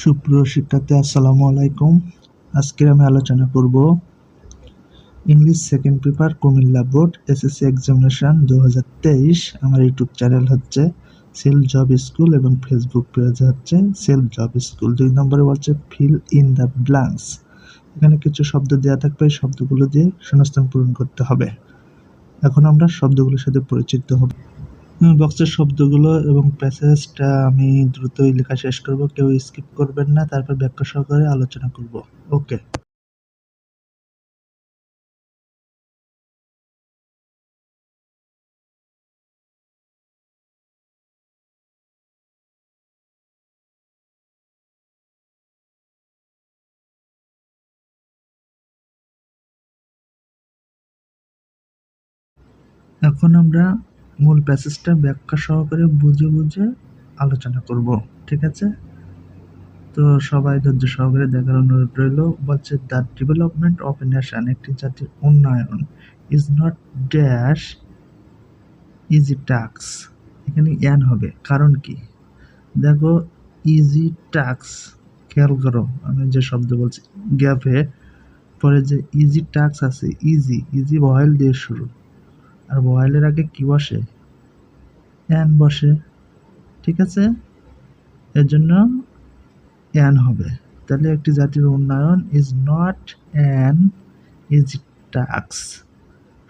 সুপ্রিয় শিক্ষার্থী, আসসালামু আলাইকুম। আজকে আমি আলোচনা করব English second paper Cumilla board SSC examination দু হাজার তেইশ। আমার ইউটিউব চ্যানেল হচ্ছে সেল জব স্কুল এবং ফেসবুক পেজ হচ্ছে সেল জব স্কুল দুই নম্বরে বলছে ফিল ইন দ্য ব্ল্যাঙ্কস এখানে কিছু শব্দ দেওয়া থাকবে শব্দগুলো দিয়ে শূন্যস্থান পূরণ করতে হবে। এখন আমরা শব্দগুলোর সাথে পরিচিত হব। বক্সের শব্দগুলো এবং প্যাসেজটা আমি দ্রুতই লেখা শেষ করব। কেউ স্কিপ করবেন না, তারপর ব্যাখ্যা সহকারে আলোচনা করব। ওকে এখন আমরা মূল প্যাসেজটা ব্যাখ্যা সহকারে বুঝে বুঝে আলোচনা করব, ঠিক আছে? তো সবাই ধৈর্য সহকারে দেখার অনুরোধ রইল, বলছে the development of a nation একটি জাতির উন্নয়ন is not dash easy tasks এখানে ইয়ান হবে, কারণ কি? দেখো ইজি টাক্স খেয়াল করো, আমি যে শব্দ বলছি, গ্যাপে পরে যে ইজি টাক্স আছে ইজি ইজি ভয়েল দিয়ে শুরু। আর ভয়েলের আগে কি বসে? অ্যান বসে, ঠিক আছে? এর জন্য অ্যান হবে। তাহলে একটি জাতির উন্নয়ন is not an easy tasks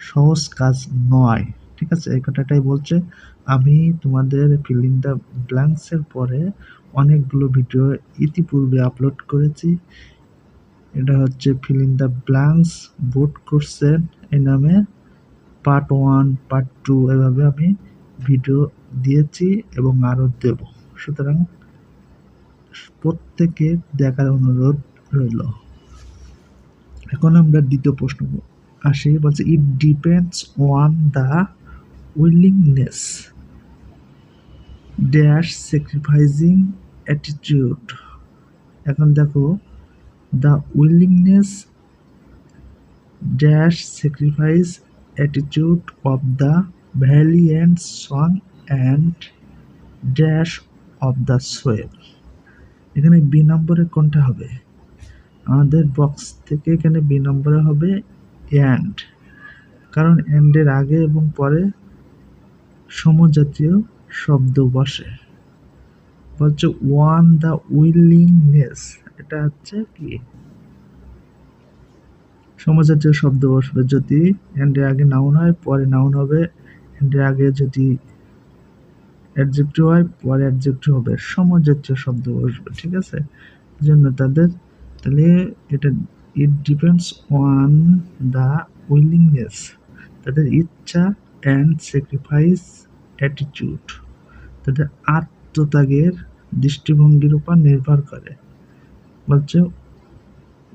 সহজ কাজ নয়, ঠিক আছে? এই কথাটাই বলছে। আমি তোমাদের ফিলিং দ্য ব্ল্যাঙ্কসের পরে অনেকগুলো ভিডিও ইতিপূর্বে আপলোড করেছি। এটা হচ্ছে ফিলিং দ্য ব্ল্যাঙ্কস বোট কোর্সের এই নামে। পার্ট ওয়ান পার্ট টু এভাবে আমি ভিডিও দিয়েছি এবং আরও দেব। সুতরাং প্রত্যেকে দেখার অনুরোধ রইল। এখন আমরা দ্বিতীয় প্রশ্ন আসি, বলছে it depends on the willingness dash sacrificing attitude এখন দেখো the willingness dash sacrifice attitude of the valiant son and dash of the soil এখানে বি নম্বরে কোনটা হবে? আমাদের বক্স থেকে এখানে বি নম্বরে হবে অ্যান্ড কারণ অ্যান্ডের আগে এবং পরে সমজাতীয় শব্দ বসে। বলছে ওয়ান দ্য উইলিংনেস এটা হচ্ছে কি? সমজাতীয় শব্দ বসবে যদি এন্ডের আগে নাউন হয়, পরে নাউন হবে। এন্ডের আগে যদি অ্যাডজেক্টিভ হয়, পরে অ্যাডজেক্টিভ হবে। সমজাতীয় শব্দ বসবে, ঠিক আছে? জন্য তাদের তাহলে এটা it depends on the willingness তাদের ইচ্ছা অ্যান্ড স্যাক্রিফাইস অ্যাটিটিউড তাদের আত্মত্যাগের দৃষ্টিভঙ্গির উপর নির্ভর করে। বলছে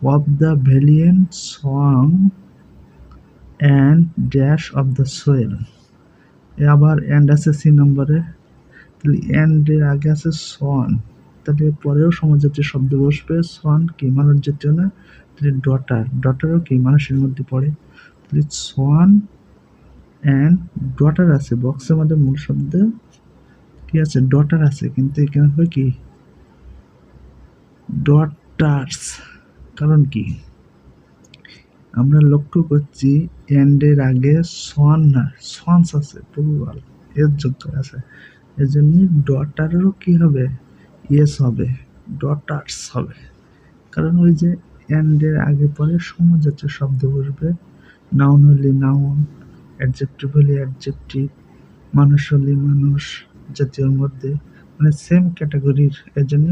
of the valiant song and dash of the soil. আবার অ্যান্ড আছে সি নম্বরে, তাহলে অ্যান্ডের আগে আছে সন তাহলে পরেও সমাজজাতীয় শব্দ বসবে সন কি মানুষ জাতীয় না তাহলে ডটার ডটারও কি মানুষের মধ্যে পড়ে। তাহলে সন অ্যান্ড ডটার আছে বক্সের মধ্যে মূল শব্দ কি আছে? ডটার আছে, কিন্তু এখানে হবে কি? ডটার্স কারণ কি? আমরা লক্ষ্য করছি এন্ডের আগে সন না সন্স আছে প্লুরাল এর যোগ্য আছে। এর জন্য ডটারেরও কি হবে? ইয়েস হবে, ডটার্স হবে। কারণ ওই যে এন্ডের আগে পরে সমজাতীয় শব্দ বসবে। নাউন হলে নাউন অ্যাডজেক্টিভ হলে অ্যাডজেক্টিভ মানুষ হলে মানুষ জাতীয়র মধ্যে। মানে সেম ক্যাটাগরির এর জন্য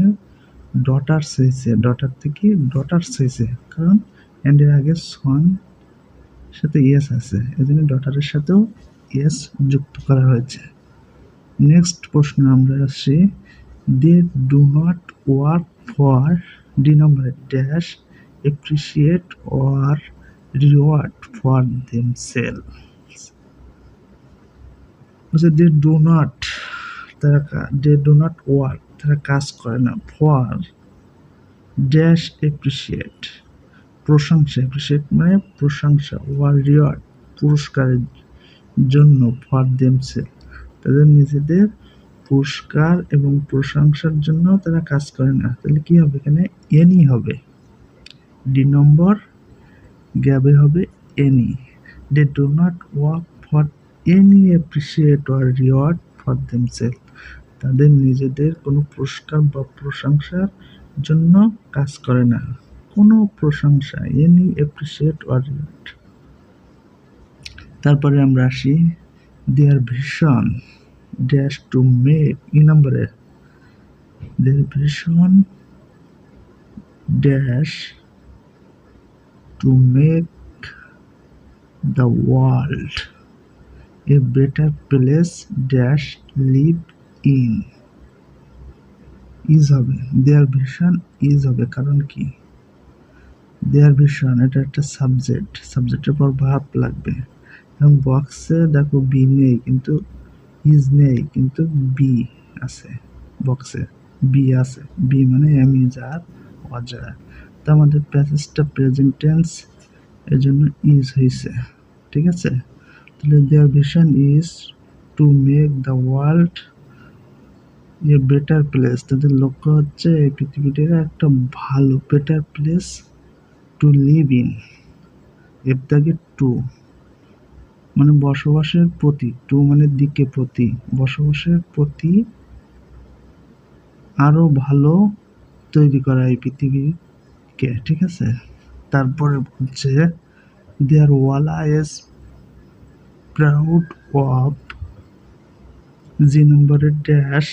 ডটার্স হয়েছে ডটার থেকে ডটার্স হয়েছে কারণ অ্যান্ডের আগে সন সাথে ইয়েস আছে এই জন্য ডটারের সাথেও ইয়েস যুক্ত করা হয়েছে। নেক্সট প্রশ্ন আমরা আসছি they do not work for D নম্বরে dash appreciate or reward for them sell they do not তারা ডে ডু নট ওয়ার্ক তারা কাজ করে না। ফর ড্যাশ এপ্রিসিয়েট প্রশংসা এপ্রিসিয়েট মানে প্রশংসা, ওয়ার রিওয়ার্ড, পুরস্কারের জন্য ফর দেমসেল তাদের নিজেদের পুরস্কার এবং প্রশংসার জন্য তারা কাজ করে না। তাহলে কি হবে এখানে? এনি হবে। ডি নম্বর, গ্যাবে হবে any. They do not work for any appreciate or reward for themselves তাদের নিজেদের কোনো পুরস্কার বা প্রশংসার জন্য কাজ করে না। কোনো প্রশংসা এনি অ্যাপ্রিসিয়েট অর তারপরে আমরা আসি। দেয়ার ভীষণ ড্যাশ টু মেক ই নম্বরে their vision dash to make the world a better place dash live in. Is হবে দেয়ার ভিশন ইজ হবে কারণ কি? দেয়ার ভিশন, এটা একটা সাবজেক্ট, সাবজেক্টের পর ভাব লাগবে। এবং বক্সে দেখো বি নেই, কিন্তু ইজ নেই, কিন্তু বি আছে, বক্সে। বি আছে বি মানে এম ইজ আর অজয় তো আমাদের প্যাসেজটা প্রেজেন্ট টেন্স এর জন্য ইজ হয়েছে ঠিক আছে? তাহলে their vision is to make the world a better place তাদের লক্ষ্য হচ্ছে এই পৃথিবীটাকে একটা ভালো better place to live in এর দাগে টু মানে বসবাসের প্রতি টু মানে দিকে প্রতি। বসবাসের প্রতি আরও ভালো তৈরি করা এই পৃথিবীকে, ঠিক আছে? তারপরে বলছে দেয়ার ওয়ালা ইজ প্রাউড অফ জি নম্বরের ড্যাশ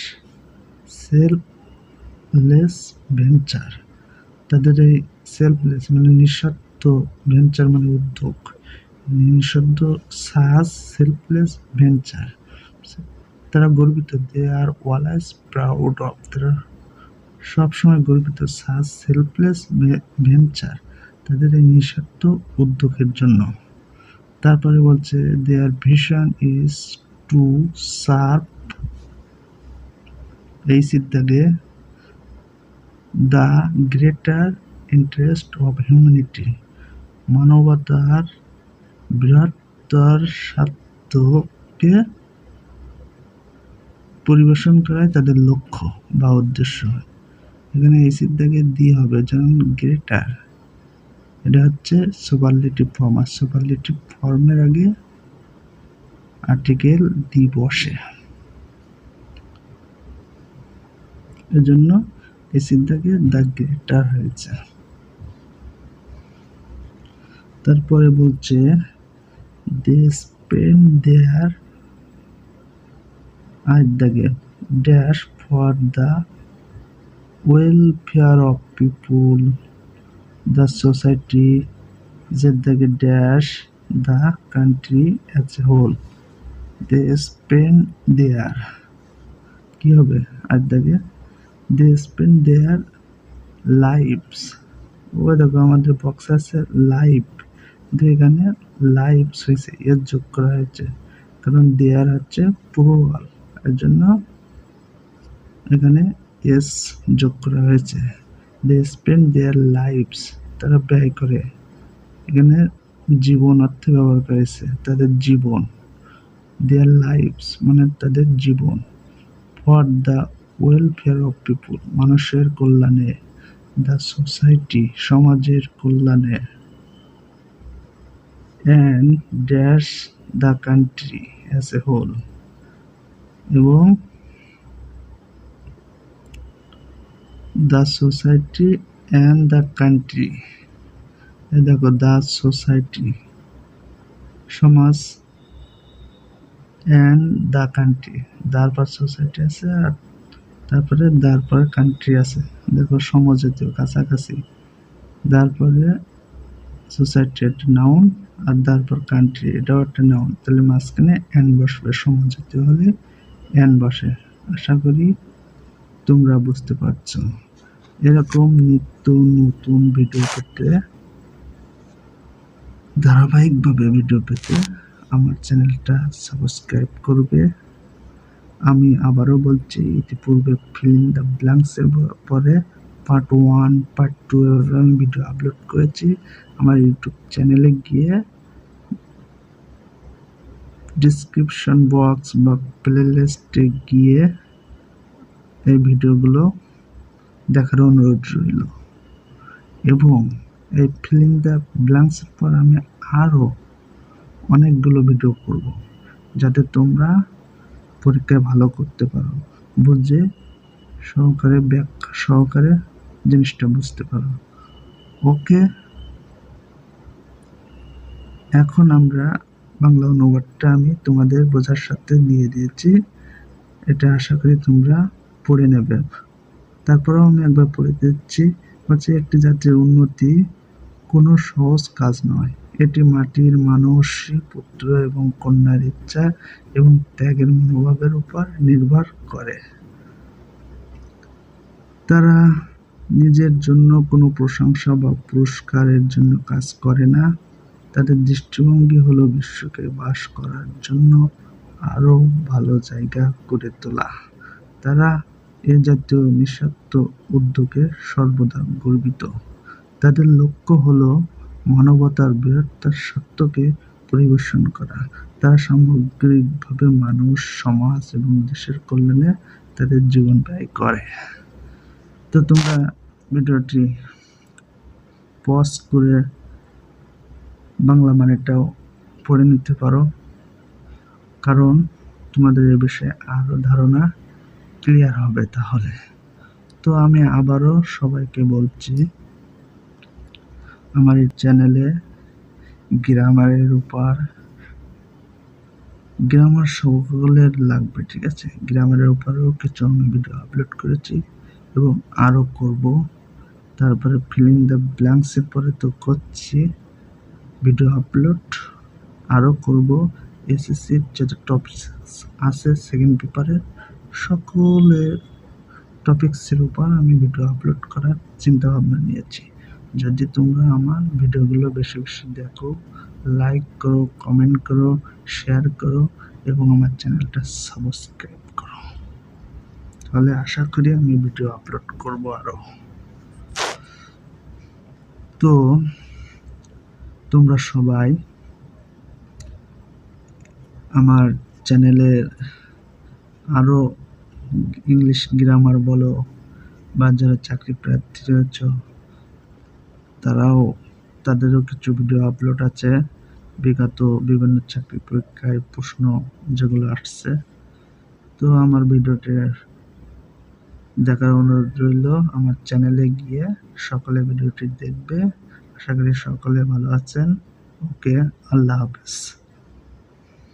সেলফলেস ভেঞ্চার তাদের এই সেলফলেস মানে নিঃস্বার্থ ভেঞ্চার মানে উদ্যোগ। নিঃশব্দ সাজ সেলফলেস ভেঞ্চার তারা গর্বিত দে আর ওয়ালাইজ প্রাউড অফ তারা সবসময় গর্বিত সাজ সেলফলেস ভেঞ্চার তাদের এই নিঃস্বার্থ উদ্যোগের জন্য। তারপরে বলছে their vision is to serve এই সিদ্ধাগে the greater interest of humanity মানবতার বৃহত্তর স্বার্থকে পরিবেশন করাই তাদের লক্ষ্য বা উদ্দেশ্য। এখানে এই সিদ্ধাকে দিয়ে হবে যেমন গ্রেটার এটা হচ্ছে সুপারলেটিভ ফর্ম আর সুপারলেটিভ ফর্মের আগে আর্টিকেল দি বসে। এজন্য এই সিদ্ধাকে দ্য গ্রেটার হয়েছে। তারপরে বলছে দে স্পেন্ড দেয়ার আজ দাগে dash for the welfare of people the society জের দাগে dash the country as a whole they spend their কি হবে আজ দাগে? দে স্পেন্ড দেয়ার লাইফস ও দেখো আমাদের বক্স আছে লাইফ কিন্তু এখানে লাইভস হয়েছে এর যোগ করা হয়েছে। কারণ দেয়ার হচ্ছে প্লুরাল এর জন্য এখানে এস যোগ করা হয়েছে। দে স্পেন্ড দেয়ার লাইভস তারা ব্যয় করে। এখানে জীবন অর্থে ব্যবহার করেছে, তাদের জীবন। দেয়ার লাইভস মানে তাদের জীবন। For the welfare of people মানুষের কল্যাণে দ্য সোসাইটি সমাজের কল্যাণে। And dash the country as a whole এবং the society and the country দেখো দ্য সোসাইটি সমাজ অ্যান্ড দ্য কান্ট্রি তারপর সোসাইটি আছে আর তারপরে তারপরে কান্ট্রি আছে। দেখো সমজাতীয়, কাছাকাছি। তারপরে সোসাইটি একটা নাউন আর তারপর কান্ট্রি এটাও একটা নাউন তাহলে মাঝখানে অ্যান বসবে, সমজাতীয় হলে অ্যান বসে। আশা করি তোমরা বুঝতে পারছ। এরকম নিত্য নতুন ভিডিও পেতে, ধারাবাহিকভাবে ভিডিও পেতে আমার চ্যানেলটা সাবস্ক্রাইব করবে। আমি আবারও বলছি, ইতিপূর্বে ফিলিং দ্য ব্ল্যাঙ্কসের পরে পার্ট ওয়ান পার্ট টু আমি ভিডিও আপলোড করেছি। আমার ইউটিউব চ্যানেলে গিয়ে ডিসক্রিপশন বক্স বা প্লে লিস্টে গিয়ে এই ভিডিওগুলো দেখার অনুরোধ রইল। এবং এই ফিলিং দ্য ব্ল্যাঙ্কসের পর আমি আরও অনেকগুলো ভিডিও করব, যাতে তোমরা পরীক্ষায় ভালো করতে পারো। বুঝে সহকারে ব্যাখ্যা সহকারে জিনিসটা বুঝতে পারো। ওকে? এখন আমরা বাংলা অনুবাদটা আমি তোমাদের বোঝার সাথে দিয়ে দিয়েছি। এটা আশা করি তোমরা পড়ে নেবে। তারপরেও আমি একবার পড়ে দিচ্ছি। হচ্ছে একটি জাতির উন্নতি কোনো সহজ কাজ নয়। এটি মাটির মানুষ, পুত্র এবং কন্যার ইচ্ছা এবং ত্যাগের মনোভাবের উপর নির্ভর করে। তারা নিজের জন্য কোনো প্রশংসা বা পুরস্কারের জন্য কাজ করে না। তাদের দৃষ্টিভঙ্গি হলো বিশ্বকে বাস করার জন্য আরও ভালো জায়গা করে তোলা। তারা এ জাতীয় নিঃস্বার্থ উদ্যোগে সর্বদা গর্বিত। তাদের লক্ষ্য হলো মানবতার বৃহত্তর সত্যকে পরিবেশন করা। তারা সামগ্রিকভাবে মানুষ, সমাজ এবং দেশের কল্যাণে তাদের জীবন ব্যয় করে। তো তোমরা ভিডিওটি পজ করে বাংলা মানেটাও পড়ে নিতে পারো। কারণ তোমাদের এ বিষয়ে আরও ধারণা ক্লিয়ার হবে তাহলে। তো আমি আবারও সবাইকে বলছি আমার এই চ্যানেলে গ্রামারের উপর গ্রামার সকলের লাগবে, ঠিক আছে? গ্রামারের উপরেও কিছু আমি ভিডিও আপলোড করেছি এবং আরও করব। তারপরে ফিলিং দ্য ব্ল্যাঙ্কসের পরে তো করছি। ভিডিও আপলোড আরও করব। এসএসসির যত টপিক্স আছে সেকেন্ড পেপারের সকলের টপিক্সের উপর আমি ভিডিও আপলোড করার চিন্তা ভাবনা নিয়েছি। যদি তোমরা আমার ভিডিওগুলো বেশি বেশি দেখো লাইক করো কমেন্ট করো শেয়ার করো, এবং আমার চ্যানেলটা সাবস্ক্রাইব করো। তাহলে আশা করি আমি ভিডিও আপলোড করব আরও তো, তোমরা সবাই আমার চ্যানেলের আরও ইংলিশ গ্রামার বলো, বা যারা চাকরি প্রার্থী রয়েছ তারাও তাদেরও কিছু ভিডিও আপলোড আছে। বিগত বিভিন্ন চাকরি পরীক্ষায় প্রশ্ন যেগুলো আসছে। তো আমার ভিডিওটি দেখার অনুরোধ রইল, আমার চ্যানেলে গিয়ে সকলে ভিডিওটি দেখবে। আশা করি সকলে ভালো আছেন। ওকে, আল্লাহ হাফেজ।